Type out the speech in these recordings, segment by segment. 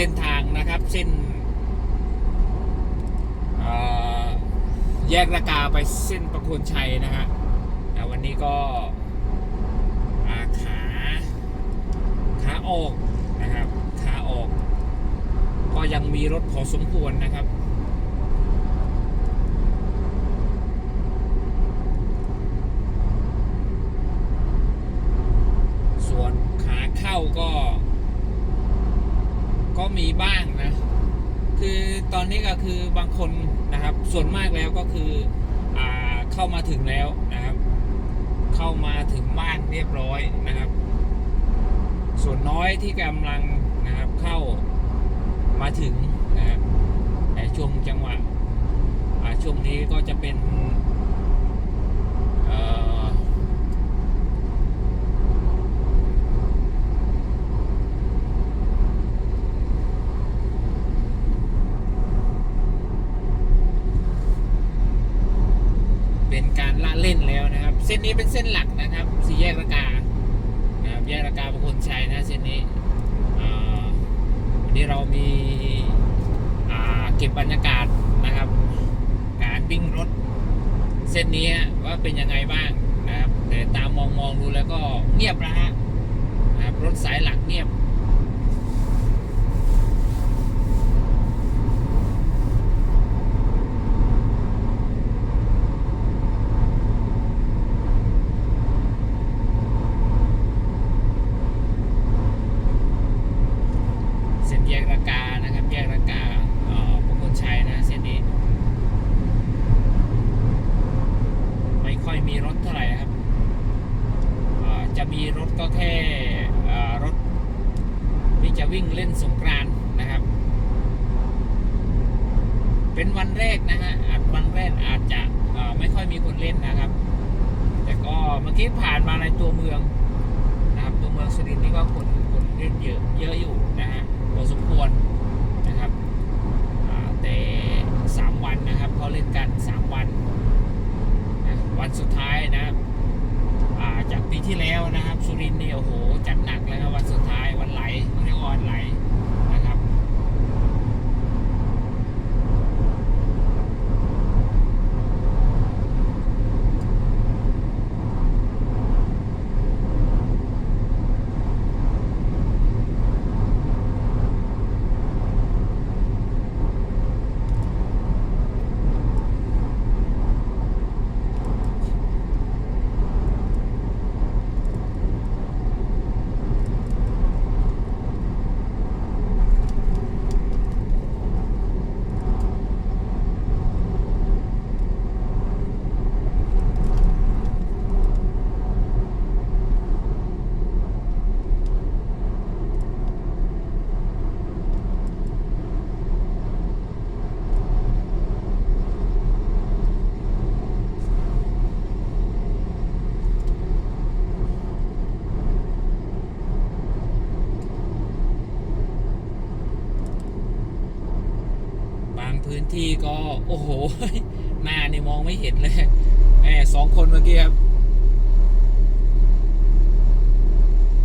เส้นทางนะครับ เส้นแยกระกาไปเส้นประโคนชัยนะฮะแต่วันนี้ก็ขาขาออกนะครับขาออก ก็ยังมีรถพอสมควรนะครับ ส่วนขาเข้าก็ ก็มีบ้างนะ คื อตอนนี้ก็คือบางคนนะครับ ส่วนมากแล้วก็คืออเข้ามาถึงแล้วนะครับ เข้ามาถึงบ้านเรียบร้อยนะครับ ส่วนน้อยที่กำลังนะครับเข้ามาถึงนะครับแต่ช่วงจังหวะช่วงนี้ก็จะเป็นเอ่อ เป็นการละเล่นแล้วนะครับ เส้นนี้เป็นเส้นหลักนะครับสี่แยกระกานะครับแยกระกาประคนชัยนะเส้นนี้วันนี้เรามีาเก็บบรรยากาศนะครับ การวิ่งรถ เส้นนี้ว่าเป็นยังไงบ้างนะครับแต่ตามมองมองๆดูแล้วก็เงียบนะฮะนะครับรถสายหลักเงียบ เส้นแยกระกานะครับ แยกระกาเอ่อประโคนชัยนะเส้นนี้ ไม่ค่อยมีรถเท่าไหร่ครับเอ่อจะมีรถก็แค่เอ่อรถที่จะวิ่งเล่นสงกรานต์นะครับ เป็นวันแรกนะฮะอาจวันแรกอาจจะไม่ค่อยมีคนเล่นนะครับ แต่ก็เมื่อกี้ผ่านมาในตัวเมืองนะครับ ตัวเมืองสุรินทร์นี่ก็คนคนเล่นเยอะเยอะอยู่นะฮะพอสมควรนะครับแต่สามวันนะครับเขาเล่นกันสามวันนะวันสุดท้ายนะครับจากปีที่แล้วนะครับ สุรินทร์เนี่ยโอ้โหจัดหนักเลยครับวันสุดท้ายวันไหลเรียกว่าวันไหลนะครับ บาง พื้นที่ก็โอ้โหหน้านี่มองไม่เห็นเลยแหมสองคนเมื่อกี้ครับ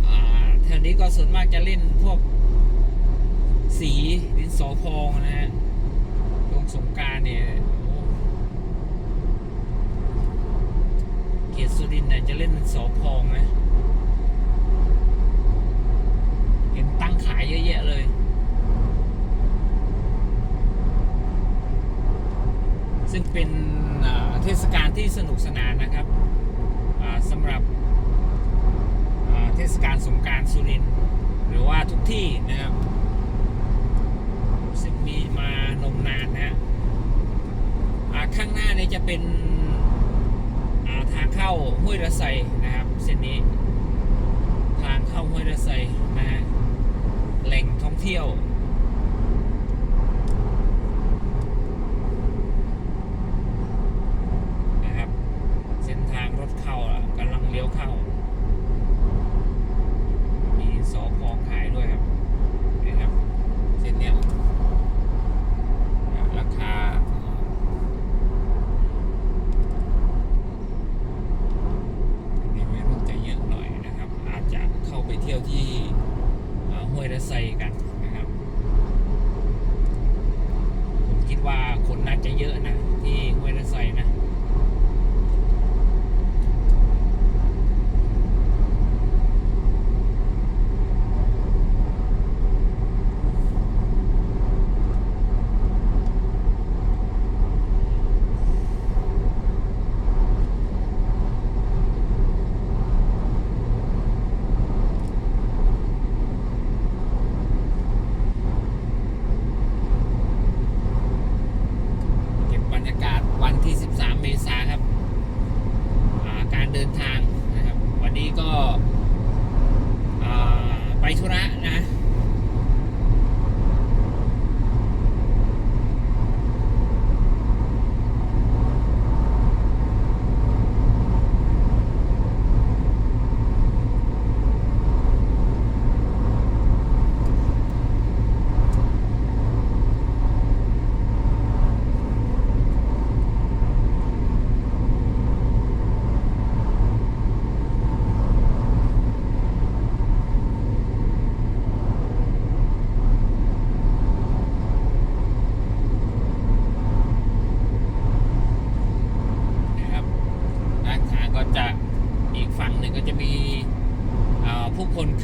อ่าแถวนี้ก็ส่วนมากจะเล่นพวกสีดินสอพองนะฮะช่วงสงการเนี่ยเกียรติสุรินเนี่ยจะเล่นสอพองนะ เห็นตั้งขายเยอะแยะเลย ซึ่งเป็นเทศกาลที่สนุกสนานนะครับสำหรับเทศกาลสงการสุรินทร์หรือว่าทุกที่นะครับซึ่งมีมานมนานนะฮะข้างหน้านี้จะเป็นาทางเข้าห้วยระไซนะครับเส้นนี้ ทางเข้าห้วยระไซนะฮะแหล่งท่องเที่ยว ไปเที่ยวที่ห้วยละไซกันนะครับ ผมคิดว่าคนน่าจะเยอะนะที่ห้วยละไซนะ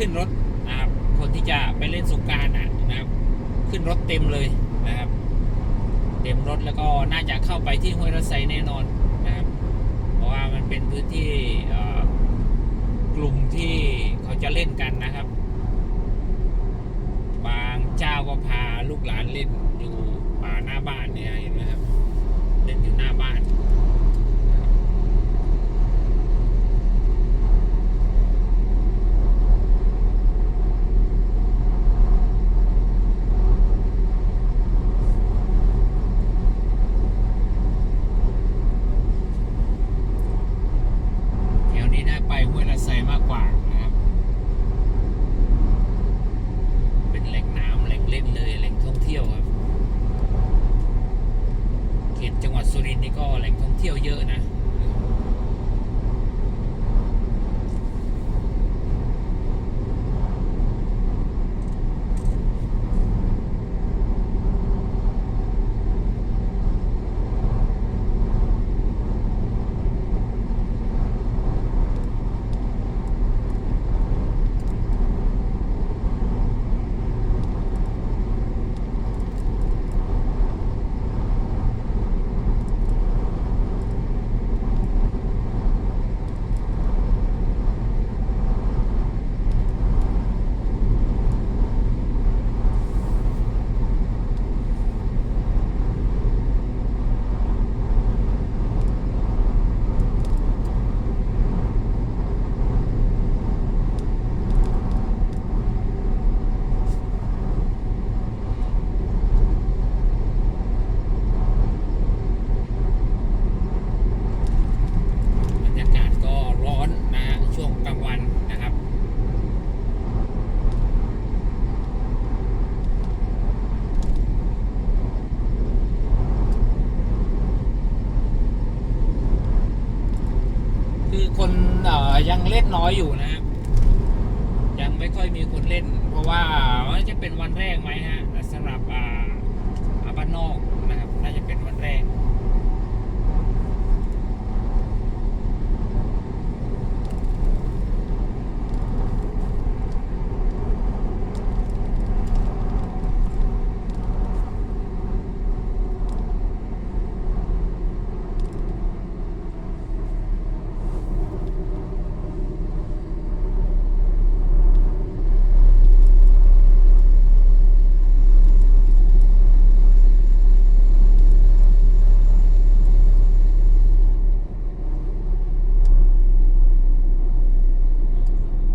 ขึ้นรถนะครับ คนที่จะไปเล่นสงกรารนะครับ ขึ้นรถเต็มเลยนะครับ เต็มรถแล้วก็น่าจะเข้าไปที่ห้วยระไซแน่นอนนะครับ เพราะว่ามันเป็นพื้นที่กลุ่มที่เขาจะเล่นกันนะครับ บางเจ้าก็พาลูกหลานเล่นอยู่ป่าหน้าบ้านเนี่ยเห็นไหมครับ เล่นอยู่หน้าบ้าน น้อยอยู่นะครับยังไม่ค่อยมีคนเล่น เพราะว่าจะเป็นวันแรกไหมฮะสำหรับอาบ้านนอกนะครับ น่าจะเป็นวันแรก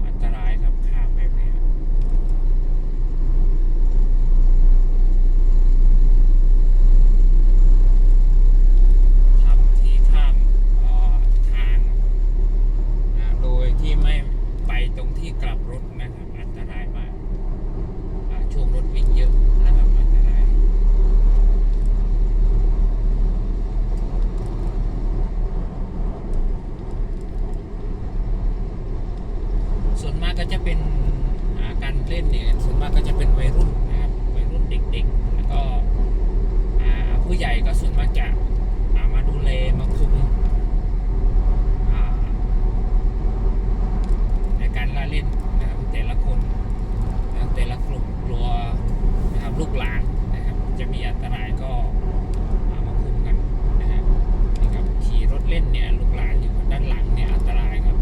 อันตรายครับข้ามแบบนี้ทำที่ข้ามเอ่อทางนะโดยที่ไม่ไปตรงที่กลับรถนะครับ อันตรายมากอ่าช่วงรถวิ่งเยอะนะครับอันตราย ส่ วนมากก็จะเป็นาการเล่นเนี่ยส่วนมากก็จะเป็นวัยรุ่นนะครับวัยรุ่นเด็กๆ แล้วก็ผู้ใหญ่ก็ส่วนมากจะามาดูแลมาคุมในการล่าเล่นนะครับแต่ละคนนะแต่ละกลุ่มกลัวนะครับลูกหลานนะครับ จะมีอันตรายก็ามาคุมกันนะครับขี่รถเล่นเนี่ยลูกหลานอยู่ด้านหลังเนี่ยอันตรายครับ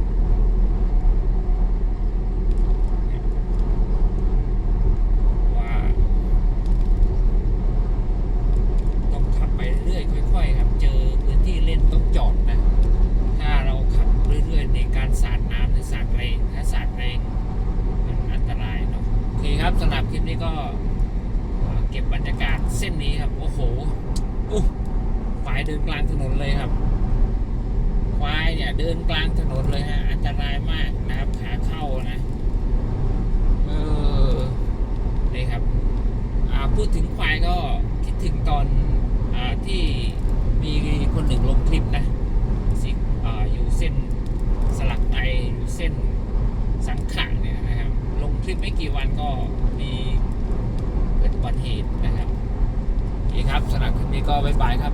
ว่า ต้องขับไปเรื่อยๆค่อยๆครับ เจอพื้นที่เล่นต้องจอดนะ ถ้าเราขับเรื่อยๆในการสาดน้ำหรือสาดแรงถ้าสาดแรงมันอันตรายเนาะโอเคครับสำหรับคลิป นี้ก็เก็บบรรยากาศเส้นนี้ครับ โอ้โหอู้ฝ่ายเดินกลางถนนเลยครับ ควายเนี่ยเดินกลางถนนเลยฮะ อันตรายมากนะครับ ขาเข้านะ เออ นี่ครับ พูดถึงควายก็คิดถึงตอนอที่มีคนหนึ่งลงคลิปนะสิออยู่เส้นสลักไตอยู่เส้นสังขะเนี่ยนะครับ ลงคลิปไม่กี่วันก็ บัติเหตุนะฮะโอเคครับสำหรับคลิปนี้ก็บ๊ายบายครับ